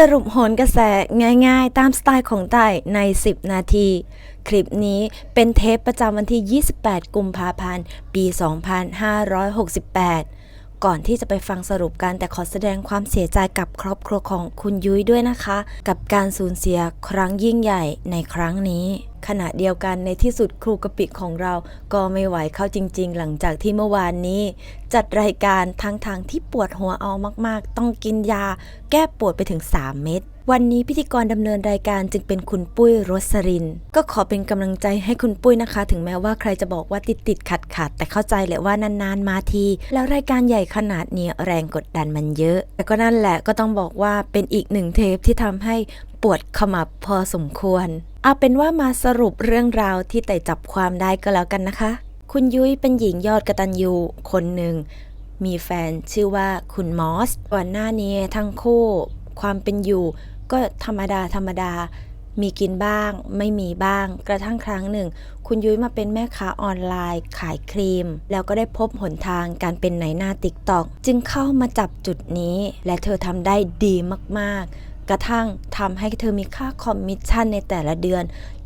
สรุปโหนกระแสง่ายๆ ตามสไตล์ของไต่ใน 10 นาที คลิปนี้เป็นเทปประจำวันที่ 28 กุมภาพันธ์ ปี 2568 ก่อนที่จะไปฟังสรุปกันแต่ขอแสดงความเสียใจกับครอบครัวของคุณยุ้ยด้วยนะคะ กับการสูญเสียครั้งยิ่งใหญ่ในครั้งนี้ ขณะเดียวกันในที่สุดครูกะปิของเราก็ไม่ไหวเข้าจริง ๆ หลังจากที่เมื่อวานนี้ จัดรายการทั้งทางที่ปวดหัวเอามากๆ ต้องกินยา แก้ปวดไปถึง 3 เม็ด วันนี้พิธีกรดำเนินรายการจึงเป็นคุณปุ้ยรสริน ก็ขอเป็นกำลังใจให้คุณปุ้ยนะคะ ถึงแม้ว่าใครจะบอกว่าติดติดขัดขัดแต่เข้าใจแหละว่านานๆมาที แล้วรายการใหญ่ขนาดนี้แรงกดดันมันเยอะ แต่ก็นั่นแหละก็ต้องบอกว่าเป็นอีกหนึ่งเทปที่ทำให้ปวดขมับพอสมควร เอาเป็นว่ามาสรุปเรื่องราวที่แต่จับความได้ก็แล้วกันนะคะ คุณยุ้ยเป็นหญิงยอดกระตันยูคนหนึ่งมีแฟนชื่อว่าคุณมอสก่อนหน้านี้ทั้งคู่ ความเป็นอยู่ ก็ธรรมดาธรรมดา มีกินบ้าง ไม่มีบ้าง กระทั่งครั้งหนึ่ง คุณยุ้ยมาเป็นแม่ค้าออนไลน์ ขายครีม แล้วก็ได้พบหนทางการเป็นไหนหน้าติ๊กตอกจึงเข้ามาจับจุดนี้ และเธอทำได้ดีมากๆ กระทั่งทำให้เธอมีค่าคอมมิชชั่นในแต่ละเดือน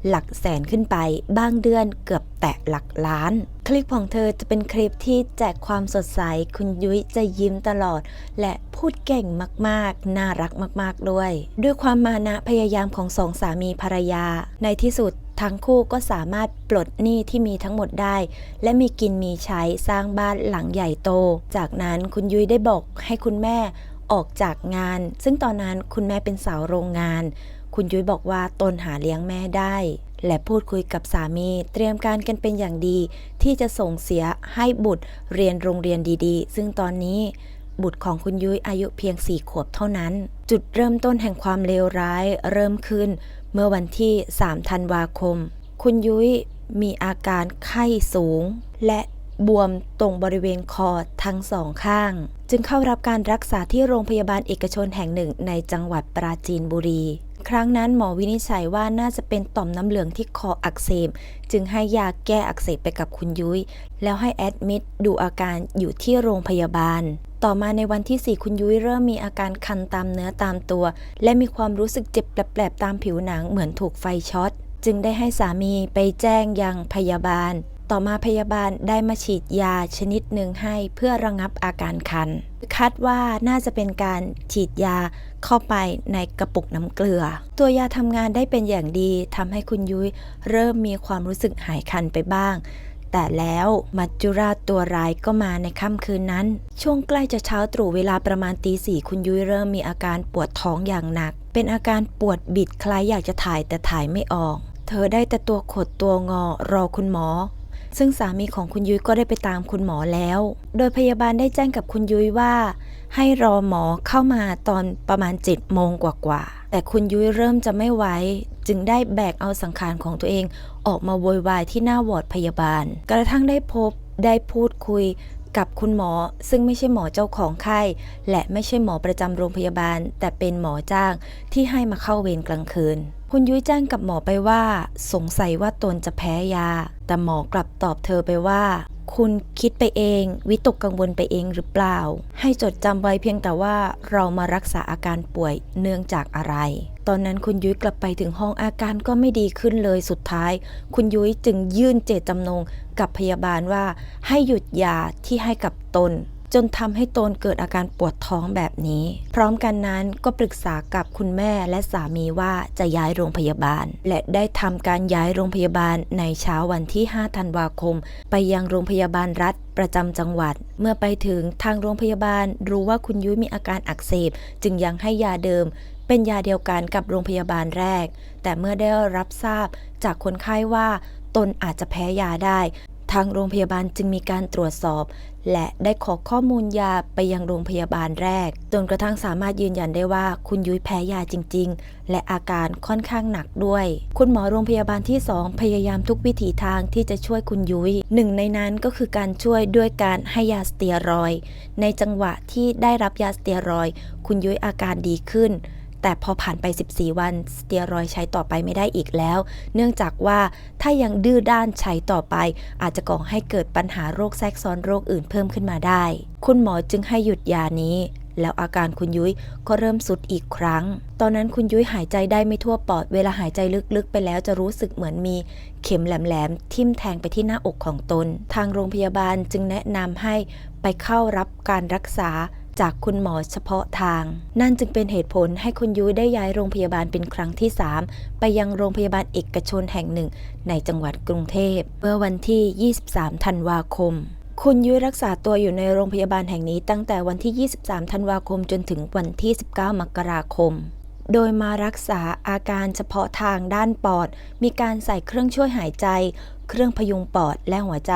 หลักแสนขึ้นไป บางเดือนเกือบแตะหลักล้าน คลิปของเธอจะเป็นคลิปที่แจกความสดใส คุณยุ้ยจะยิ้มตลอด และพูดเก่งมากๆ น่ารักมากๆด้วย ด้วยความมานะพยายามของสองสามีภรรยา ในที่สุดทั้งคู่ก็สามารถปลดหนี้ที่มีทั้งหมดได้ และมีกินมีใช้สร้างบ้านหลังใหญ่โต จากนั้นคุณยุ้ยได้บอกให้คุณแม่ออกจากงาน ซึ่งตอนนั้นคุณแม่เป็นสาวโรงงาน คุณยุ้ยบอกว่าตนหาเลี้ยงแม่ได้ และพูดคุยกับสามีเตรียมการกันเป็นอย่างดี ที่จะส่งเสียให้บุตรเรียนโรงเรียนดีๆ ซึ่งตอนนี้บุตรของคุณยุ้ยอายุเพียง4ขวบเท่านั้น จุดเริ่มต้นแห่งความเลวร้ายเริ่มขึ้น เมื่อวันที่ 3 ธันวาคม คุณยุ้ยมีอาการไข้สูง และบวมตรงบริเวณคอทั้งสองข้าง จึงเข้ารับการรักษาที่โรงพยาบาลเอกชนแห่งหนึ่งในจังหวัดปราจีนบุรี ครั้งนั้นหมอวินิจฉัยว่าน่าจะเป็นต่อมน้ำเหลืองที่คออักเสบ จึงให้ยาแก้อักเสบไปกับคุณยุ้ย แล้วให้แอดมิดดูอาการอยู่ที่โรงพยาบาล ต่อมาในวันที่ 4 คุณยุ้ยเริ่มมีอาการคันตามเนื้อตามตัว และมีความรู้สึกเจ็บแปลบๆตามผิวหนังเหมือนถูกไฟช็อต จึงได้ให้สามีไปแจ้งยังพยาบาล ต่อมาพยาบาลได้มาฉีดยาชนิดหนึ่งให้เพื่อระงับอาการคัน คาดว่าน่าจะเป็นการฉีดยาเข้าไปในกระปุกน้ำเกลือ ตัวยาทำงานได้เป็นอย่างดีทำให้คุณยุ้ยเริ่มมีความรู้สึกหายคันไปบ้าง แต่แล้วมัจจุราชตัวร้ายก็มาในค่ำคืนนั้น ช่วงใกล้จะเช้าตรู่เวลาประมาณตีสี่คุณยุ้ยเริ่มมีอาการปวดท้องอย่างหนัก เป็นอาการปวดบิดคล้ายอยากจะถ่ายแต่ถ่ายไม่ออก เธอได้แต่ตัวขดตัวงอรอคุณหมอ ซึ่งสามีของคุณยุ้ยก็ได้ไปตามคุณหมอแล้ว โดยพยาบาลได้แจ้งกับคุณยุ้ยว่า ให้รอหมอเข้ามาตอนประมาณ7จ็ดโมงกว่าๆแต่คุณยุ้ยเริ่มจะไม่ไหวจึงได้แบกเอาสังขารของตัวเองออกมาโวยวายที่หน้าวอร์ดพยาบาล กระทั่งได้พบได้พูดคุยกับคุณหมอซึ่งไม่ใช่หมอเจ้าของไข้ และไม่ใช่หมอประจำโรงพยาบาล แต่เป็นหมอจ้างที่ให้มาเข้าเวรกลางคืน คุณยุ้ยแจ้งกับหมอไปว่า สงสัยว่าตนจะแพ้ยา แต่หมอกลับตอบเธอไปว่า คุณคิดไปเอง วิตกกังวลไปเองหรือเปล่า ให้จดจำไว้เพียงแต่ว่าเรามารักษาอาการป่วยเนื่องจากอะไร ตอนนั้นคุณยุ้ยกลับไปถึงห้องอาการก็ไม่ดีขึ้นเลยสุดท้าย คุณยุ้ยจึงยื่นเจตจำนงกับพยาบาลว่า ให้หยุดยาที่ให้กับตน จนทำให้ตนเกิดอาการปวดท้องแบบนี้ พร้อมกันนั้นก็ปรึกษากับคุณแม่และสามีว่าจะย้ายโรงพยาบาล และได้ทำการย้ายโรงพยาบาลในเช้าวันที่ 5 ธันวาคม ไปยังโรงพยาบาลรัฐประจำจังหวัด เมื่อไปถึงทางโรงพยาบาลรู้ว่าคุณยุ้ยมีอาการอักเสบ จึงยังให้ยาเดิมเป็นยาเดียวกันกับโรงพยาบาลแรก แต่เมื่อได้รับทราบจากคนไข้ว่าตนอาจจะแพ้ยาได้ ทางโรงพยาบาลจึงมีการตรวจสอบ และได้ขอข้อมูลยาไปยังโรงพยาบาลแรก จนกระทั่งสามารถยืนยันได้ว่าคุณยุ้ยแพ้ยาจริง ๆ และอาการค่อนข้างหนักด้วย คุณหมอโรงพยาบาลที่ 2 พยายามทุกวิถีทางที่จะช่วยคุณยุ้ยหนึ่งในนั้นก็คือการช่วยด้วยการให้ยาสเตียรอย ในจังหวะที่ได้รับยาสเตียรอย คุณยุ้ยอาการดีขึ้น แต่พอผ่านไป 14 วันสเตียรอยใช้ต่อไปไม่ได้อีกแล้ว เนื่องจากว่าถ้ายังดื้อด้านใช้ต่อไป อาจจะก่อให้เกิดปัญหาโรคแทรกซ้อนโรคอื่นเพิ่มขึ้นมาได้ คุณหมอจึงให้หยุดยานี้ แล้วอาการคุณยุ้ยก็เริ่มสุดอีกครั้ง ตอนนั้นคุณยุ้ยหายใจได้ไม่ทั่วปอด เวลาหายใจลึกๆ ไปแล้วจะรู้สึกเหมือนมีเข็มแหลมๆทิ่มแทงไปที่หน้าอกของตน ทางโรงพยาบาลจึงแนะนำให้ไปเข้ารับการรักษา จากคุณหมอเฉพาะทาง นั่นจึงเป็นเหตุผลให้คุณยุ้ยได้ย้ายโรงพยาบาลเป็นครั้งที่ 3 ไปยังโรงพยาบาลเอกชนแห่งหนึ่ง ในจังหวัดกรุงเทพเมื่อวันที่ 23 ธันวาคมคุณยุ้ยรักษาตัวอยู่ในโรงพยาบาลแห่งนี้ตั้งแต่วันที่ 23 ธันวาคมจนถึงวันที่ 19 มกราคม โดยมารักษาอาการเฉพาะทางด้านปอด มีการใส่เครื่องช่วยหายใจ เครื่องพยุงปอดและหัวใจ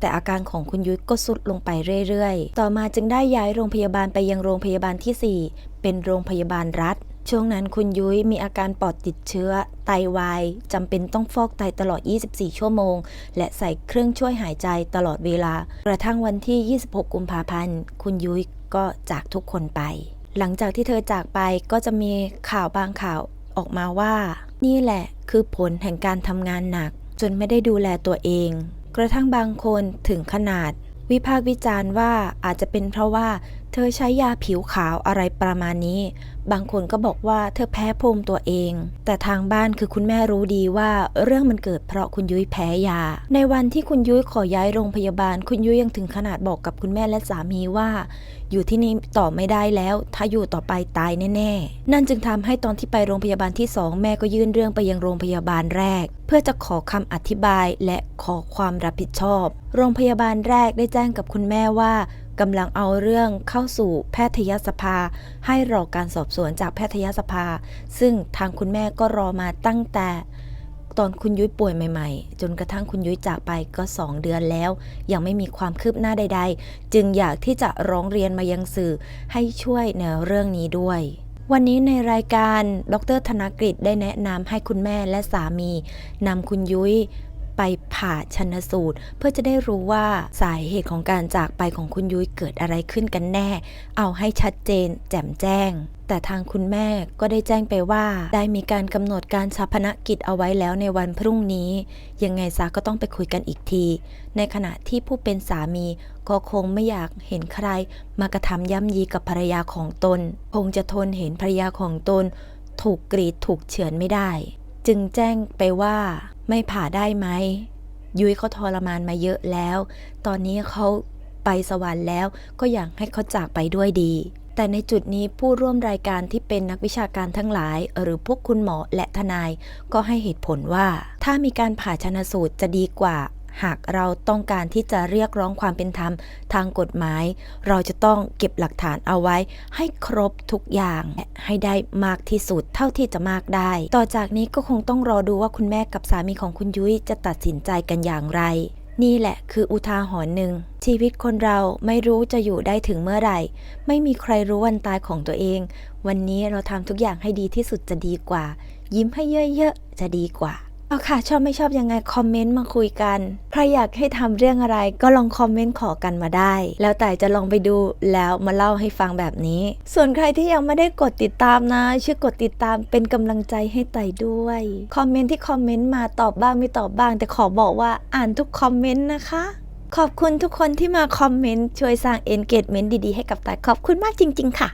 แต่อาการของคุณยุ้ยก็สุดลงไปเรื่อยๆ ต่อมาจึงได้ย้ายโรงพยาบาลไปยังโรงพยาบาลทีสี่4 เป็นโรงพยาบาลรัฐ ช่วงนั้นคุณยุ้ยมีอาการปอดติดเชื้อ ไตวายจำเป็นต้องฟอกไตตลอด 24 ชั่วโมง และใส่เครื่องช่วยหายใจตลอดเวลา กระทั่งวันที่ 26 กุมภาพันธ์ คุณยุ้ยก็จากทุกคนไป หลังจากที่เธอจากไปก็จะมีข่าวบางข่าวออกมาว่า นี่แหละคือผลแห่งการทำงานหนัก จนไม่ได้ดูแลตัวเอง กระทั่งบางคนถึงขนาด วิพากษ์วิจารณ์ว่าอาจจะเป็นเพราะว่า เธอใช้ยาผิวขาวอะไรประมาณนี้ บางคนก็บอกว่าเธอแพ้ภูมิตัวเอง แต่ทางบ้านคือคุณแม่รู้ดีว่าเรื่องมันเกิดเพราะคุณยุ้ยแพ้ยา ในวันที่คุณยุ้ยขอย้ายโรงพยาบาล คุณยุ้ยยังถึงขนาดบอกกับคุณแม่และสามีว่า อยู่ที่นี่ต่อไม่ได้แล้ว ถ้าอยู่ต่อไปตายแน่ๆ นั่นจึงทำให้ตอนที่ไปโรงพยาบาลที่สองแม่ก็ยื่นเรื่องไปยังโรงพยาบาลแรก เพื่อจะขอคำอธิบายและขอความรับผิดชอบ โรงพยาบาลแรกได้แจ้งกับคุณแม่ว่า กำลังเอาเรื่องเข้าสู่แพทยสภา ให้รอการสอบสวนจากแพทยสภา ซึ่งทางคุณแม่ก็รอมาตั้งแต่ตอนคุณยุ้ยป่วยใหม่ๆ จนกระทั่งคุณยุ้ยจากไปก็ 2 เดือนแล้ว ยังไม่มีความคืบหน้าใด ๆ จึงอยากที่จะร้องเรียนมายังสื่อให้ช่วยในเรื่องนี้ด้วย วันนี้ในรายการ ดรธนกฤษได้แนะนำให้คุณแม่และสามีนำคุณยุ้ย ไปผ่าชันสูตร เพื่อจะได้รู้ว่าสาเหตุของการจากไปของคุณยุ้ยเกิดอะไรขึ้นกันแน่ เอาให้ชัดเจน แจ่มแจ้ง แต่ทางคุณแม่ก็ได้แจ้งไปว่า ได้มีการกำหนดการชาพนกิจเอาไว้แล้วในวันพรุ่งนี้ ยังไงซาก็ต้องไปคุยกันอีกที ในขณะที่ผู้เป็นสามีก็คงไม่อยากเห็นใคร มากระทำย่ำยีกับภรรยาของตน คงจะทนเห็นภรรยาของตน ถูกกรีดถูกเฉือนไม่ได้ จึงแจ้งไปว่าไม่ผ่าได้ไหม ยุ้ยเขาทรมานมาเยอะแล้ว ตอนนี้เขาไปสวรรค์แล้ว ก็อยากให้เขาจากไปด้วยดี แต่ในจุดนี้ผู้ร่วมรายการที่เป็นนักวิชาการทั้งหลาย หรือพวกคุณหมอและทนาย ก็ให้เหตุผลว่า ถ้ามีการผ่าชนสูตรจะดีกว่า หากเราต้องการที่จะเรียกร้องความเป็นธรรมทางกฎหมาย เราจะต้องเก็บหลักฐานเอาไว้ ให้ครบทุกอย่างและให้ได้มากที่สุดเท่าที่จะมากได้ ต่อจากนี้ก็คงต้องรอดูว่าคุณแม่กับสามีของคุณยุ้ยจะตัดสินใจกันอย่างไร นี่แหละคืออุทาหรณ์หนึ่งชีวิตคนเราไม่รู้จะอยู่ได้ถึงเมื่อไหร่ ไม่มีใครรู้วันตายของตัวเอง วันนี้เราทำทุกอย่างให้ดีที่สุดจะดีกว่า ยิ้มให้เยอะๆจะดีกว่า เอาค่ะ ชอบไม่ชอบยังไงคอมเมนต์มาคุยกัน ใครอยากให้ทำเรื่องอะไรก็ลองคอมเมนต์ขอกันมาได้ แล้วแต่จะลองไปดูแล้วมาเล่าให้ฟังแบบนี้ ส่วนใครที่ยังไม่ได้กดติดตามนะช่วยกดติดตามเป็นกำลังใจให้ไต่ด้วย คอมเมนต์ที่คอมเมนต์มาตอบบ้างไม่ตอบบ้าง แต่ขอบอกว่าอ่านทุกคอมเมนต์นะคะ ขอบคุณทุกคนที่มาคอมเมนต์ช่วยสร้าง engagement ดีๆ ให้กับไต่ขอบคุณมากจริง ๆ ค่ะ